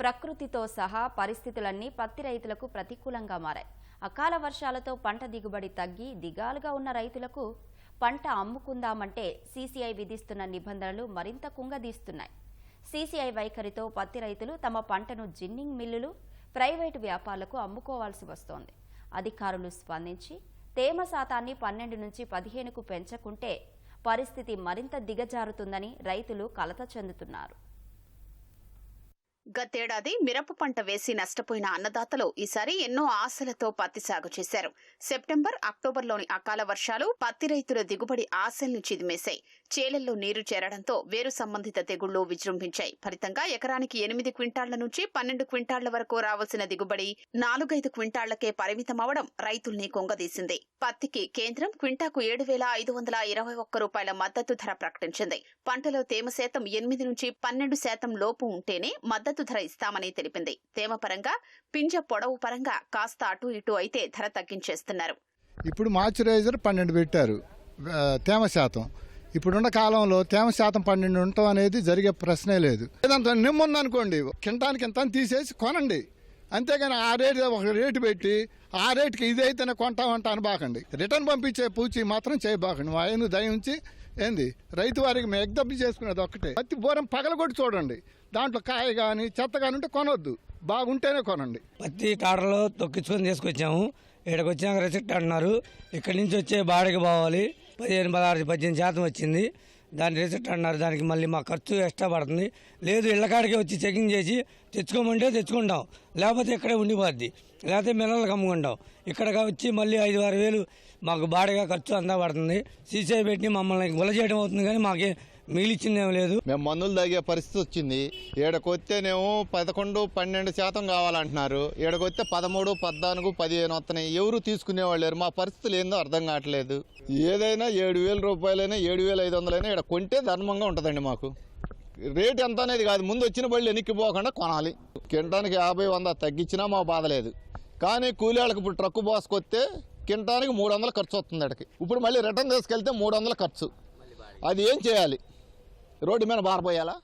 ప్రకృతితో సహా పరిస్థితులన్నీ పత్తి రైతులకు ప్రతికూలంగా మారాయి. అకాల వర్షాలతో పంట దిగుబడి తగ్గి దిగాలుగా ఉన్న రైతులకు పంట అమ్ముకుందామంటే సీసీఐ విధిస్తున్న నిబంధనలు మరింత కుంగదీస్తున్నాయి. సీసీఐ వైఖరితో పత్తి రైతులు తమ పంటను జిన్నింగ్ మిల్లులు ప్రైవేటు వ్యాపారులకు అమ్ముకోవాల్సి వస్తోంది. అధికారులు స్పందించి తేమ శాతాన్ని పన్నెండు నుంచి పదిహేనుకు పెంచకుంటే పరిస్థితి మరింత దిగజారుతుందని రైతులు కలత చెందుతున్నారు. గతేడాది మిరప పంట వేసి నష్టపోయిన అన్నదాతలు ఈసారి ఎన్నో ఆశలతో పత్తి సాగు చేశారు. సెప్టెంబర్ అక్టోబర్లోని అకాల వర్షాలు పత్తి రైతుల దిగుబడి ఆశల్ని చిదిమేశాయి. చేలల్లో నీరు చేరడంతో వేరు సంబంధిత తెగుళ్ళు విజృంభించాయి. ఫలితంగా ఎకరానికి ఎనిమిది క్వింటాళ్ళ నుంచి పన్నెండు క్వింటాళ్ళ వరకు రావాల్సిన దిగుబడి నాలుగైదు క్వింటాళ్ళకే పరిమితమవడం రైతుల్ని కొంగదీసింది. పత్తికి కేంద్రం క్వింటాకు ఏడు వేల ఐదు వందల ఇరవై ఒక్క రూపాయల మద్దతు ధర ప్రకటించింది. పంటలో తేమ శాతం ఎనిమిది నుంచి పన్నెండు శాతం లోపు ఉంటేనే మద్దతు ధర ఇస్తామని తెలిపింది. తేమ పరంగా పింజ పొడవు పరంగా కాస్త అటు ఇటు అయితే ధర తగ్గించేస్తున్నారు. ఇప్పుడు మాయిశ్చరైజర్ పన్నెండు పెట్టారు. తేమ శాతం. ఇప్పుడున్న కాలంలో తేమ శాతం పన్నెండు ఉండటం అనేది జరిగే ప్రశ్నే లేదు. ఏదంత నిమ్ముందనుకోండి కింటానికి ఇంత తీసేసి కొనండి. అంతేగాని ఆ రేటు ఒక రేటు పెట్టి ఆ రేటుకి ఇదైతేనే కొంటామంట అనబాకండి రిటర్న్ పంపించే పూచి మాత్రం చేయబాకండి. మా ఆయన దయ ఉంచి ఏంది రైతు వారికి మేము చేసుకునేది ఒక్కటే. పత్తి బోరం పగలగొట్టి చూడండి. దాంట్లో కాయ కానీ చెత్త కానీ ఉంటే కొనొద్దు. బాగుంటేనే కొనండి. పత్తి టాటర్లో తొక్కించుకొని తీసుకొచ్చాము. ఇక్కడికి వచ్చినాక రిసిప్ట్ అంటున్నారు. ఇక్కడి నుంచి వచ్చే బాడికి పోవాలి. పదిహేను పదహారు పద్దెనిమిది శాతం వచ్చింది. దాని రిజల్ట్ అన్నారు దానికి మళ్ళీ మా ఖర్చు ఎక్స్ట్రా పడుతుంది. లేదు ఇళ్ళకాడికి వచ్చి చెకింగ్ చేసి తెచ్చుకోమంటే తెచ్చుకుంటాం. లేకపోతే ఇక్కడే ఉండిపోద్ది. లేకపోతే మిల్లలకు అమ్ముకుంటాం ఇక్కడగా వచ్చి మళ్ళీ ఐదు ఆరు వేలు మాకు బాడగా ఖర్చు అంతా పడుతుంది. సీసీఐ పెట్టి మమ్మల్ని గుల చేయడం అవుతుంది కానీ మాకే మిగిలిచ్చిందేం లేదు. మేము మందులు తాగే పరిస్థితి వచ్చింది. ఏడకొత్తేనేమో పదకొండు పన్నెండు శాతం కావాలంటున్నారు. ఈడకొస్తే పదమూడు పద్నాలుగు పదిహేను వస్తున్నాయి ఎవరు తీసుకునేవాళ్ళు లేరు. మా పరిస్థితులు ఏందో అర్థం కావట్లేదు. ఏదైనా ఏడు వేల రూపాయలైనా ఏడు వేల ఐదు వందలైనా ఇక్కడ కొంటే ధర్మంగా ఉంటుందండి మాకు. రేట్ ఎంత అనేది కాదు. ముందు వచ్చిన బళ్ళు ఎనిక్కిపోకుండా కొనాలి. కింటానికి యాభై వంద తగ్గించినా మా బాధ లేదు. కానీ కూలీ వాళ్ళకి ఇప్పుడు ట్రక్కు పోసుకొస్తే కింటానికి మూడు వందలు ఖర్చు వస్తుంది అక్కడికి. ఇప్పుడు మళ్ళీ రిటర్న్ తీసుకెళ్తే మూడు వందల ఖర్చు. అది ఏం చేయాలి? రోడ్డు మీద బారపోయాలా?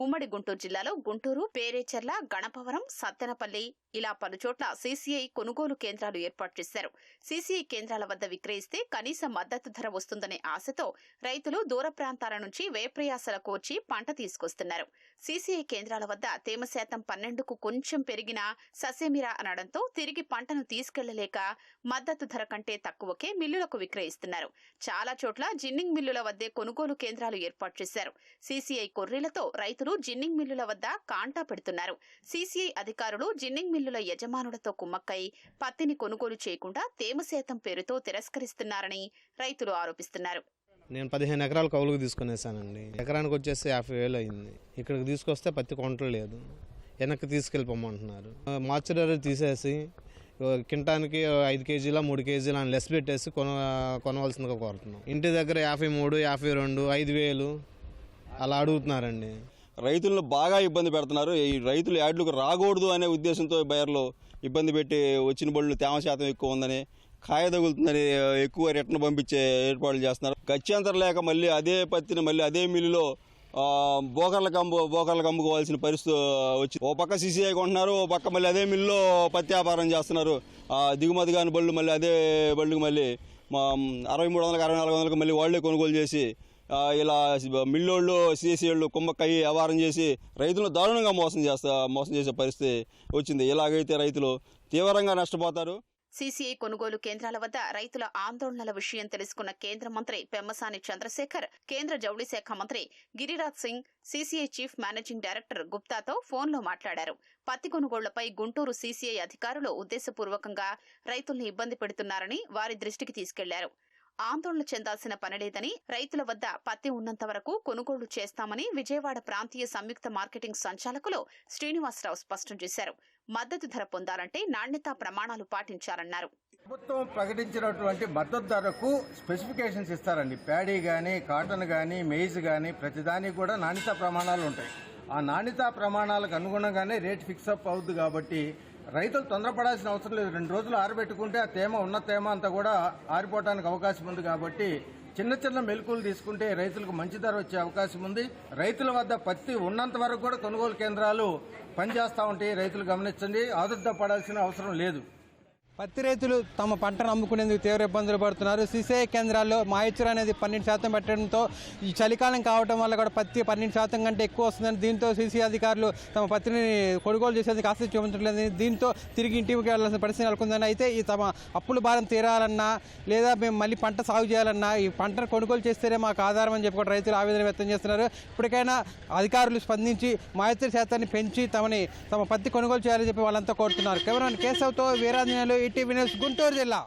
ఉమ్మడి గుంటూరు జిల్లాలో గుంటూరు పేరేచెర్ల గణపవరం సత్తెనపల్లి ఇలా పలుచోట్ల సీసీఐ కొనుగోలు కేంద్రాలు ఏర్పాటు చేశారు. సీసీఐ కేంద్రాల వద్ద విక్రయిస్తే కనీస మద్దతు ధర వస్తుందనే ఆశతో రైతులు దూర ప్రాంతాల నుంచి వేప్రయాసలకు కోర్చి పంట తీసుకొస్తున్నారు. సీసీఐ కేంద్రాల వద్ద తేమ శాతం పన్నెండుకు కొంచెం పెరిగిన ససేమిరా అనడంతో తిరిగి పంటను తీసుకెళ్ళలేక మద్దతు ధర కంటే తక్కువకే మిల్లులకు విక్రయిస్తున్నారు. చాలా చోట్ల జిన్నింగ్ మిల్లుల వద్దే కొనుగోలు కేంద్రాలు ఏర్పాటు చేశారు. సీసీఐ కొర్రీలతో రైతులు జిన్నింగ్ మిల్లుల వద్ద కాంటా పెడుతున్నారు. సీసీఐ అధికారులు జిన్నింగ్ మిల్లుల యజమానులతో కుమ్మక్కై పత్తిని కొనుగోలు చేయకుండా తేమ శాతం పేరుతో తిరస్కరిస్తున్నారని రైతులు ఆరోపిస్తున్నారు. నేను పదిహేను ఎకరాలు కౌలుకు తీసుకునేసానండి. ఎకరానికి వచ్చేసి యాభై వేలు అయింది. ఇక్కడికి తీసుకొస్తే పత్తి కొంటలేదు వెనక్కి తీసుకెళ్ళిపోమంటున్నారు. మాయిశ్చరైజర్ తీసేసి కింటానికి ఐదు కేజీల మూడు కేజీల అని లెస్ పెట్టేసి కొన కొనవలసిందిగా కోరుతున్నాం. ఇంటి దగ్గర యాభై మూడు యాభై రెండు ఐదు వేలు అలా అడుగుతున్నారండి. రైతులను బాగా ఇబ్బంది పెడుతున్నారు. ఈ రైతులు యాడ్లకు రాకూడదు అనే ఉద్దేశంతో బయర్లు ఇబ్బంది పెట్టి వచ్చిన బళ్ళు తేమ శాతం ఎక్కువ ఉందని కాయ తగులుతుందని ఎక్కువ రిటర్న్ పంపించే ఏర్పాట్లు చేస్తున్నారు. గత్యంతరం లేక మళ్ళీ అదే పత్తిని మళ్ళీ అదే మిల్లులో బోకర్ల కంబు బోకర్ల బోకర్లకు అమ్ముకోవాల్సిన పరిస్థితి వచ్చి ఓ పక్క సీసీఐ కొంటున్నారు ఓ పక్క మళ్ళీ అదే మిల్లులో పత్తి వ్యాపారం చేస్తున్నారు. దిగుమతి కాని బళ్ళు మళ్ళీ అదే బళ్ళుకి మళ్ళీ అరవై మూడు వందలకు అరవై నాలుగు వందలకు మళ్ళీ వాళ్ళే కొనుగోలు చేసి ఇలా మిల్లోళ్ళు సీసీళ్ళు కుమ్మక్కయ్యి వ్యవహారం చేసి రైతులను దారుణంగా మోసం చేస్తా మోసం చేసే పరిస్థితి వచ్చింది. ఇలాగైతే రైతులు తీవ్రంగా నష్టపోతారు. సీసీఐ కొనుగోలు కేంద్రాల వద్ద రైతుల ఆందోళనల విషయం తెలుసుకున్న కేంద్ర మంత్రి పెమ్మసాని చంద్రశేఖర్ కేంద్ర జౌళి శాఖ మంత్రి Giriraj Singh CCI chief managing director గుప్తాతో ఫోన్లో మాట్లాడారు. పత్తి కొనుగోళ్ళపై గుంటూరు సీసీఐ అధికారులు ఉద్దేశపూర్వకంగా రైతుల్ని ఇబ్బంది పెడుతున్నారని వారి దృష్టికి తీసుకెళ్ళారు. ఆందోళన చెందాల్సిన పనిలేదని రైతుల వద్ద పత్తి ఉన్నంత వరకు కొనుగోలు చేస్తామని విజయవాడ ప్రాంతీయ సంయుక్త మార్కెటింగ్ సంచాలకులు శ్రీనివాసరావు స్పష్టం చేశారు. మద్దతు ధర పొందాలంటే నాణ్యతా ప్రమాణాలు పాటించాలన్నారు. ప్రభుత్వం ప్రకటించినటువంటి మద్దతు ధరకు స్పెసిఫికేషన్స్ ఇస్తారండి. ప్యాడీ కానీ కాటన్ కానీ మెయిజ్ కానీ ప్రతిదానికి కూడా నాణ్యతా ప్రమాణాలు ఉంటాయి. ఆ నాణ్యతా ప్రమాణాలకు అనుగుణంగానే రేట్ ఫిక్స్ అప్ అవుద్ది కాబట్టి రైతులు తొందరపడాల్సిన అవసరం లేదు. రెండు రోజులు ఆరబెట్టుకుంటే ఆ తేమ ఉన్న తేమ అంతా కూడా ఆరిపోవడానికి అవకాశం ఉంది కాబట్టి చిన్న చిన్న మెలకువలు తీసుకుంటే రైతులకు మంచి ధర వచ్చే అవకాశం ఉంది. రైతుల వద్ద పత్తి ఉన్నంత వరకు కూడా కొనుగోలు కేంద్రాలు పనిచేస్తూ ఉంటాయి. రైతులు గమనించండి. ఆదుర్ద పడాల్సిన అవసరం లేదు. పత్తి రైతులు తమ పంటను అమ్ముకునేందుకు తీవ్ర ఇబ్బందులు పడుతున్నారు. సిసిఐ కేంద్రాల్లో మాయిచర్ అనేది పన్నెండు శాతం పెట్టడంతో ఈ చలికాలం కావడం వల్ల కూడా పత్తి పన్నెండు శాతం కంటే ఎక్కువ వస్తుందని దీంతో సీసీ అధికారులు తమ పత్తిని కొనుగోలు చేసేందుకు ఆసక్తి చూపించట్లేదని దీంతో తిరిగి ఇంటికి వెళ్ళాల్సిన పరిస్థితి నెలకొందని అయితే ఈ తమ అప్పుల భారం తీరాలన్నా లేదా మేము మళ్ళీ పంట సాగు చేయాలన్నా ఈ పంటను కొనుగోలు చేస్తేనే మాకు ఆధారం అని చెప్పి కూడా రైతులు ఆవేదన వ్యక్తం చేస్తున్నారు. ఇప్పటికైనా అధికారులు స్పందించి మాయిచర్ శాతాన్ని పెంచి తమని తమ పత్తి కొనుగోలు చేయాలని చెప్పి వాళ్ళంతా కోరుతున్నారు. కేవలం కేశవ్తో వీరాంజనేయులు ఈటీవీ న్యూస్ గుంటూరు జిల్లా.